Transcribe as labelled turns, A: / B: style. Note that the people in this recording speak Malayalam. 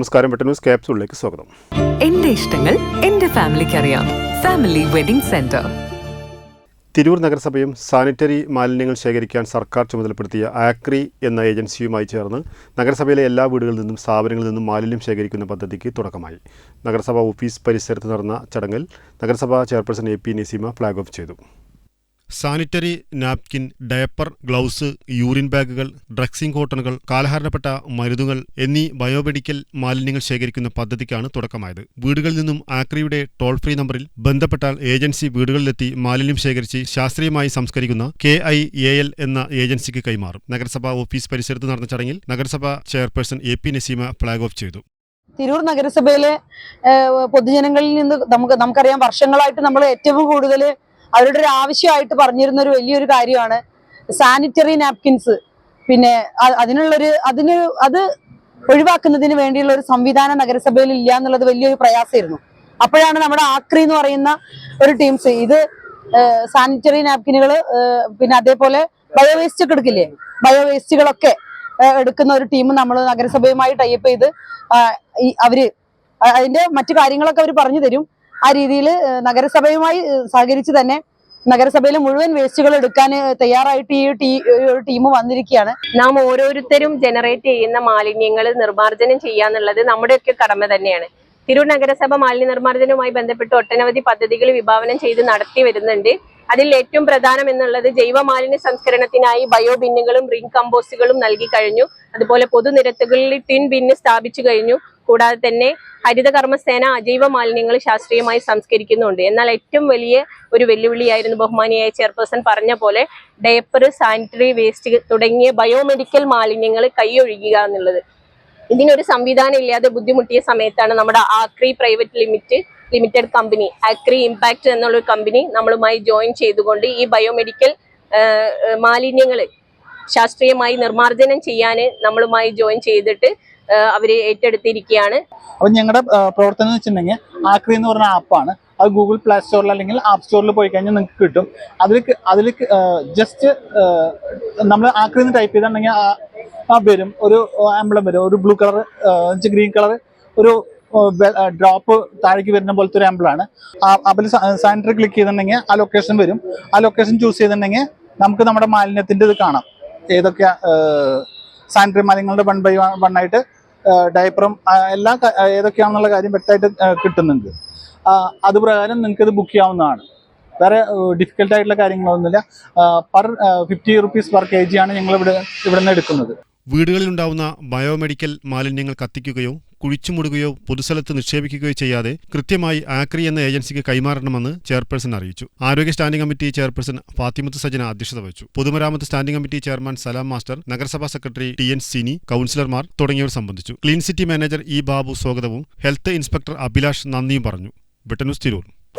A: നമസ്കാരം വെട്ട ന്യൂസ് ക്യാപ്സൂളിലേക്ക് സ്വാഗതം.
B: എന്റെ ഇഷ്ടങ്ങൾ എന്റെ ഫാമിലിക്ക് അറിയാം. Family wedding centre.
A: തിരൂർ നഗരസഭയും സാനിറ്ററി മാലിന്യങ്ങൾ ശേഖരിക്കാൻ സർക്കാർ ചുമതലപ്പെടുത്തിയ ആക്രി എന്ന ഏജൻസിയുമായി ചേർന്ന് നഗരസഭയിലെ എല്ലാ വീടുകളിൽ നിന്നും സ്ഥാപനങ്ങളിൽ നിന്നും മാലിന്യം ശേഖരിക്കുന്ന പദ്ധതിക്ക് തുടക്കമായി. നഗരസഭാ ഓഫീസ് പരിസരത്ത് നടന്ന ചടങ്ങിൽ നഗരസഭാ chairperson A P Naseema flag off ചെയ്തു. Sanitary napkin diaper gloves urine ബാഗുകൾ ഡ്രഗ്സിംഗ് കോട്ടണുകൾ കാലഹരണപ്പെട്ട മരുന്നുകൾ എന്നീ ബയോമെഡിക്കൽ മാലിന്യങ്ങൾ ശേഖരിക്കുന്ന പദ്ധതിക്കാണ് തുടക്കമായത്. വീടുകളിൽ നിന്നും ആക്രിയുടെ ടോൾ ഫ്രീ നമ്പറിൽ ബന്ധപ്പെട്ടാൽ ഏജൻസി വീടുകളിലെത്തി മാലിന്യം ശേഖരിച്ച് ശാസ്ത്രീയമായി സംസ്കരിക്കുന്ന കെ ഐ എ എൽ എന്ന ഏജൻസിക്ക് കൈമാറും. നഗരസഭാ ഓഫീസ് പരിസരത്ത് നടന്ന ചടങ്ങിൽ നഗരസഭാ chairperson A P Naseema flag off ചെയ്തു.
C: തിരൂർ നഗരസഭയിലെ പൊതുജനങ്ങളിൽ നിന്ന് നമുക്ക് നമുക്കറിയാം വർഷങ്ങളായിട്ട് നമ്മൾ ഏറ്റവും കൂടുതൽ അവരുടെ ഒരു ആവശ്യമായിട്ട് പറഞ്ഞിരുന്ന ഒരു വലിയൊരു കാര്യമാണ് സാനിറ്ററി നാപ്കിൻസ് പിന്നെ അതിനുള്ളൊരു അതിന് അത് ഒഴിവാക്കുന്നതിന് വേണ്ടിയുള്ള ഒരു സംവിധാനം നഗരസഭയിൽ ഇല്ല എന്നുള്ളത് വലിയൊരു പ്രയാസമായിരുന്നു. അപ്പോഴാണ് നമ്മുടെ ആക്രി എന്ന് പറയുന്ന ഒരു ടീംസ് ഇത് സാനിറ്ററി നാപ്കിനുകൾ പിന്നെ അതേപോലെ ബയോ വേസ്റ്റ് ഒക്കെ എടുക്കില്ലേ? ബയോ വേസ്റ്റുകളൊക്കെ എടുക്കുന്ന ഒരു ടീം നമ്മൾ നഗരസഭയുമായി ടൈപ്പ് ചെയ്ത് അവർ അതിന്റെ മറ്റു കാര്യങ്ങളൊക്കെ അവർ പറഞ്ഞു തരും. ആ രീതിയിൽ നഗരസഭയുമായി സഹകരിച്ച് തന്നെ നഗരസഭയിലെ മുഴുവൻ വേസ്റ്റുകൾ എടുക്കാൻ തയ്യാറായിട്ട് ഈ ടീ ഒരു ടീം വന്നിരിക്കുകയാണ്.
D: നാം ഓരോരുത്തരും ജനറേറ്റ് ചെയ്യുന്ന മാലിന്യങ്ങൾ നിർമ്മാർജനം ചെയ്യാന്നുള്ളത് നമ്മുടെയൊക്കെ കടമ തന്നെയാണ്. തിരൂർ നഗരസഭ മാലിന്യ നിർമ്മാർജനവുമായി ബന്ധപ്പെട്ട് ഒട്ടനവധി പദ്ധതികൾ വിഭാവനം ചെയ്ത് നടത്തി വരുന്നുണ്ട്. അതിൽ ഏറ്റവും പ്രധാനം എന്നുള്ളത് ജൈവ മാലിന്യ സംസ്കരണത്തിനായി ബയോ ബിന്നുകളും റിംഗ് കമ്പോസ്റ്റുകളും നൽകി കഴിഞ്ഞു. അതുപോലെ പൊതുനിരത്തുകളിൽ ടിൻ ബിന്ന് സ്ഥാപിച്ചു കഴിഞ്ഞു. കൂടാതെ തന്നെ ഹരിത കർമ്മസേന അജൈവ മാലിന്യങ്ങൾ ശാസ്ത്രീയമായി സംസ്കരിക്കുന്നുണ്ട്. എന്നാൽ ഏറ്റവും വലിയ ഒരു വെല്ലുവിളിയായിരുന്നു ബഹുമാനിയായ ചെയർപേഴ്സൺ പറഞ്ഞ പോലെ ഡയപ്പർ സാനിറ്ററി വേസ്റ്റ് തുടങ്ങിയ ബയോമെഡിക്കൽ മാലിന്യങ്ങൾ കൈയൊഴുകുക എന്നുള്ളത്. ഇതിനൊരു സംവിധാനം ഇല്ലാതെ ബുദ്ധിമുട്ടിയ സമയത്താണ് നമ്മുടെ Aakri private limit limited company Aakri impact എന്നുള്ളൊരു കമ്പനി നമ്മളുമായി ജോയിൻ ചെയ്തുകൊണ്ട് ഈ ബയോമെഡിക്കൽ മാലിന്യങ്ങൾ ശാസ്ത്രീയമായി നിർമ്മാർജനം ചെയ്യാൻ നമ്മളുമായി ജോയിൻ ചെയ്തിട്ട് അവർ ഏറ്റെടുത്തിരിക്കുകയാണ്.
E: അപ്പൊ ഞങ്ങളുടെ പ്രവർത്തനം എന്ന് വെച്ചിട്ടുണ്ടെങ്കിൽ ആക്രി എന്ന് പറഞ്ഞ ആപ്പാണ് അത് ഗൂഗിൾ പ്ലേ സ്റ്റോറിൽ അല്ലെങ്കിൽ ആപ്പ് സ്റ്റോറിൽ പോയി കഴിഞ്ഞാൽ നിങ്ങൾക്ക് കിട്ടും. അതിൽ അതിൽ ജസ്റ്റ് നമ്മൾ ആക്രി എന്ന് ടൈപ്പ് ചെയ്തിട്ടുണ്ടെങ്കിൽ ആ വരും. ഒരു ആംബ്ലം വരും. ഒരു ബ്ലൂ കളർ ഗ്രീൻ കളർ ഒരു ഡ്രോപ്പ് താഴേക്ക് വരുന്ന പോലത്തെ ഒരു ആംബിളാണ് അതിൽ സാനിറ്ററി ക്ലിക്ക് ചെയ്തിട്ടുണ്ടെങ്കിൽ ആ ലൊക്കേഷൻ വരും. ആ ലൊക്കേഷൻ ചൂസ് ചെയ്തിട്ടുണ്ടെങ്കിൽ നമുക്ക് നമ്മുടെ മാലിന്യത്തിന്റെ ഇത് കാണാം. ഏതൊക്കെ സാനിറ്ററി മാലിന്യങ്ങളുടെ വൺ ബൈ വൺ ആയിട്ട് ഡയപ്പറും എല്ലാ ഏതൊക്കെയാണെന്നുള്ള കാര്യം വ്യക്തമായിട്ട് കിട്ടുന്നുണ്ട്. അത് പ്രകാരം നിങ്ങൾക്ക് ഇത് ബുക്ക് ചെയ്യാവുന്നതാണ്. വേറെ ഡിഫിക്കൽട്ട് ആയിട്ടുള്ള കാര്യങ്ങളൊന്നുമില്ല. Per fifty rupees per K G ആണ് ഞങ്ങൾ ഇവിടെ ഇവിടെ നിന്ന് എടുക്കുന്നത്.
A: വീടുകളിലുണ്ടാവുന്ന ബയോമെഡിക്കൽ മാലിന്യങ്ങൾ കത്തിക്കുകയോ കുഴിച്ചുമൂടുകയോ പൊതുസ്ഥലത്ത് നിക്ഷേപിക്കുകയോ ചെയ്യാതെ കൃത്യമായി ആക്രി എന്ന ഏജൻസിക്ക് കൈമാറണമെന്ന് ചെയർപേഴ്സൺ അറിയിച്ചു. ആരോഗ്യ standing committee chairperson Fathimath Sajana അധ്യക്ഷത വഹിച്ചു. പൊതുമരാമത്ത് standing committee chairman Salam master നഗരസഭാ സെക്രട്ടറി ടി എൻ സിനി കൗൺസിലർമാർ തുടങ്ങിയവർ സംബന്ധിച്ചു. Clean city manager E Babu സ്വാഗതവും ഹെൽത്ത് ഇൻസ്പെക്ടർ അഭിലാഷ് നന്ദിയും പറഞ്ഞു. വെട്ടന്യൂസ് തിരൂർ.